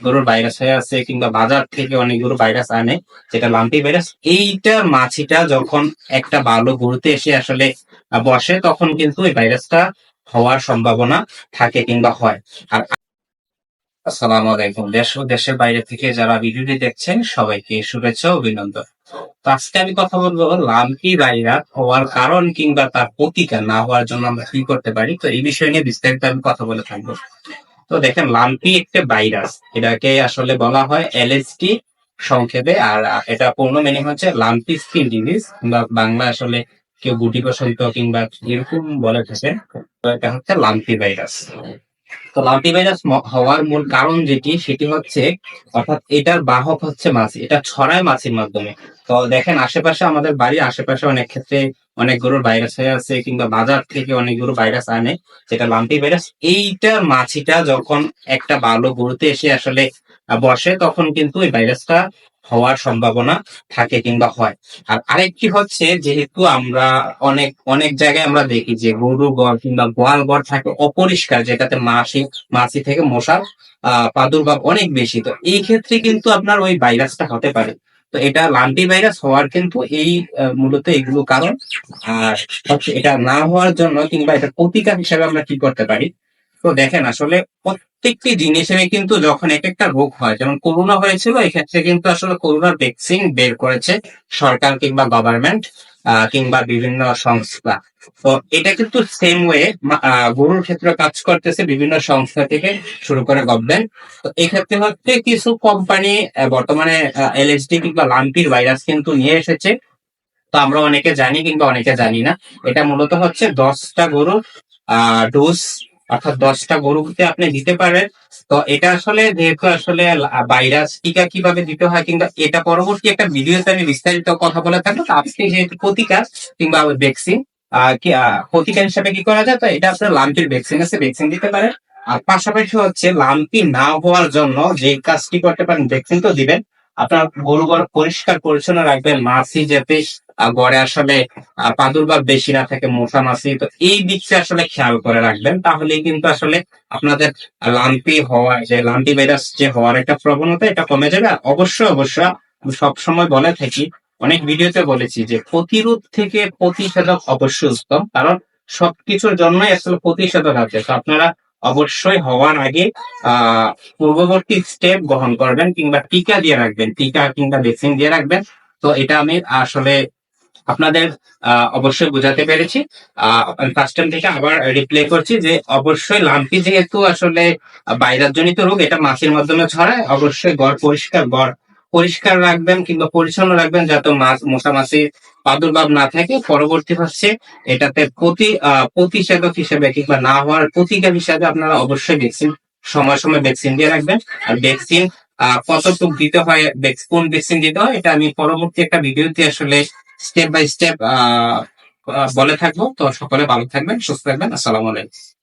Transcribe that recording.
গরুর ভাইরাস হয়ে আছে কিংবা বাজার থেকে অনেক গরু ভাইরাস আনে, যেটা লাম্পি ভাইরাস এইটা মাছিটা যখন একটা ভালো গরুতে এসে আসলে বসে, তখন কিন্তু এই ভাইরাসটা হওয়ার সম্ভাবনা থাকে কিংবা হয়। আর আসসালামু আলাইকুম। দেশ ও দেশের বাইরে থেকে যারা ভিডিওটি দেখছেন, সবাইকে শুভেচ্ছা অভিনন্দন। তো আজকে আমি কথা বলব লাম্পি ভাইরাস হওয়ার কারণ কিংবা তার প্রতিকার না হওয়ার জন্য আমরা কি করতে পারি, তো এই বিষয় নিয়ে বিস্তারিত আমি কথা বলে থাকব। তো দেখেন, লাম্পি একটা ভাইরাস। এটাকে আসলে বলা হয় এলএসটি সংক্ষেপে, আর এটা পূর্ণ মেনে হচ্ছে লাম্পি স্কিন ডিজিজ। বা বাংলা আসলে কেউ গুটি বসন্ত কিংবা এরকম বলে থাকে তো এটা হচ্ছে লাম্পি ভাইরাস। তো লাম্পি ভাইরাস হওয়ার মূল কারণ যেটি, সেটি হচ্ছে, অর্থাৎ এটার বাহক হচ্ছে মাছ। এটা ছড়ায় মাছির মাধ্যমে। তো দেখেন, আশেপাশে আমাদের বাড়ির আশেপাশে অনেক ক্ষেত্রে অনেক গরুর ভাইরাস হয়ে আছে, কিংবা বাজার থেকে অনেক গরু ভাইরাস আনে, যেটা লাম্পি ভাইরাস। এইটার মাছিটা যখন একটা ভালো গরুতে এসে আসলে বসে, তখন কিন্তু এই ভাইরাসটা হওয়ার সম্ভাবনা থাকে কিংবা হয়। আর আরেকটি হচ্ছে যেহেতু আমরা অনেক অনেক জায়গায় আমরা দেখি যে গরু ঘর কিংবা গোয়াল ঘর থাকে অপরিষ্কার, যেটাতে মাসি মাছি থেকে মশার প্রাদুর্ভাব অনেক বেশি। তো এই ক্ষেত্রে কিন্তু আপনার ওই ভাইরাসটা হতে পারে। তো এটা লাম্পি ভাইরাস হওয়ার কিন্তু এই মূলত এগুলো কারণ। আর এটা না হওয়ার জন্য কিংবা এটা প্রতিকার হিসাবে আমরা কি করতে পারি? তো দেখেন আসলে প্রত্যেকটি জিনিসের কিন্তু যখন এক একটা রোগ হয়, যেমন করোনা হয়েছিল এক্ষেত্রে কিন্তু আসলে করোনার ভ্যাকসিন বের করেছে সরকার কিংবা গভর্নমেন্ট কিংবা বিভিন্ন সংস্থা। তো এটা কিন্তু সেম ওয়ে গরুর ক্ষেত্রে কাজ করতেছে বিভিন্ন সংস্থা থেকে শুরু করে গভর্নমেন্ট তো এক্ষেত্রে হচ্ছে কিছু কোম্পানি বর্তমানে এলএসডি কিংবা লাম্পির ভাইরাস কিন্তু নিয়ে এসেছে। তো আমরা অনেকে জানি কিংবা অনেকে জানি না। এটা মূলত হচ্ছে দশটা গরুর আহ ডোজ অর্থাৎ দশটা গরুতে আপনি দিতে পারেন, তো এটা আসলে যেহেতু আসলে ভাইরাস টিকা কীভাবে দিতে হয় কিংবা এটা পরবর্তী একটা ভিডিওতে আমি বিস্তারিত কথা বলে থাকব। আজকে যেহেতু প্রতিকার কিংবা ভ্যাকসিন প্রতিকার হিসাবে কি করা যায়? তো এটা আপনার লাম্পির ভ্যাকসিন আছে ভ্যাকসিন দিতে পারেন। আর পাশাপাশি হচ্ছে লাম্পি না হওয়ার জন্য যে কাজটি করতে পারেন ভ্যাকসিন তো দিবেন। আপনার গরু ঘর পরিষ্কার পরিচ্ছন্ন রাখবেন, মাছি যাতে গড়ে আসলে প্রাদুর্ভাব বেশি না থাকে, মশা মাছি, তো এই দিকটা আসলে খেয়াল করে রাখবেন। তাহলেই কিন্তু আসলে আপনাদের লাম্পি হওয়া, যে লাম্পি ভাইরাস যে হওয়ার একটা প্রবণতা, এটা কমে যাবে। আর অবশ্যই অবশ্যই আমি সবসময় বলে থাকি, অনেক ভিডিওতে বলেছি যে প্রতিরোধ থেকে প্রতিষেধক অবশ্যই উত্তম, কারণ সবকিছুর জন্যই আসলে প্রতিষেধক আছে। তো আপনারা অবশ্যই হওয়ার আগে পূর্ববর্তী স্টেপ গ্রহণ করবেন কিংবা টিকা দিয়ে রাখবেন, টিকা কিংবা ভ্যাকসিন দিয়ে রাখবেন। তো এটা আমি আসলে আপনাদের অবশ্যই বোঝাতে পেরেছি। ফার্স্ট টাইম থেকে আবার রিপ্লে করছি যে অবশ্যই লাম্পি যেহেতু আসলে ভাইরাস জনিত রোগ, এটা মাছের মাধ্যমে ছড়ায়, অবশ্যই গড়, পরিষ্কার গড় পরিষ্কার রাখবেন কিংবা পরিচ্ছন্ন রাখবেন যাতে মাছ, মশা মাছি প্রাদুর্ভাব না থাকে। পরবর্তী হচ্ছে এটাতে প্রতি প্রতিষেধক হিসেবে কিংবা না হওয়ার প্রতিকার হিসেবে আপনারা অবশ্যই ভ্যাকসিন সময় সময় ভ্যাকসিন দিয়ে রাখবেন। আর ভ্যাকসিন কতটুক দিতে হয় কোন ভ্যাকসিন দিতে হয়, এটা আমি পরবর্তী একটা ভিডিওতে আসলে স্টেপ বাই স্টেপ বলে থাকব। তো সকলে ভালো থাকবেন, সুস্থ থাকবেন। আসসালামু আলাইকুম।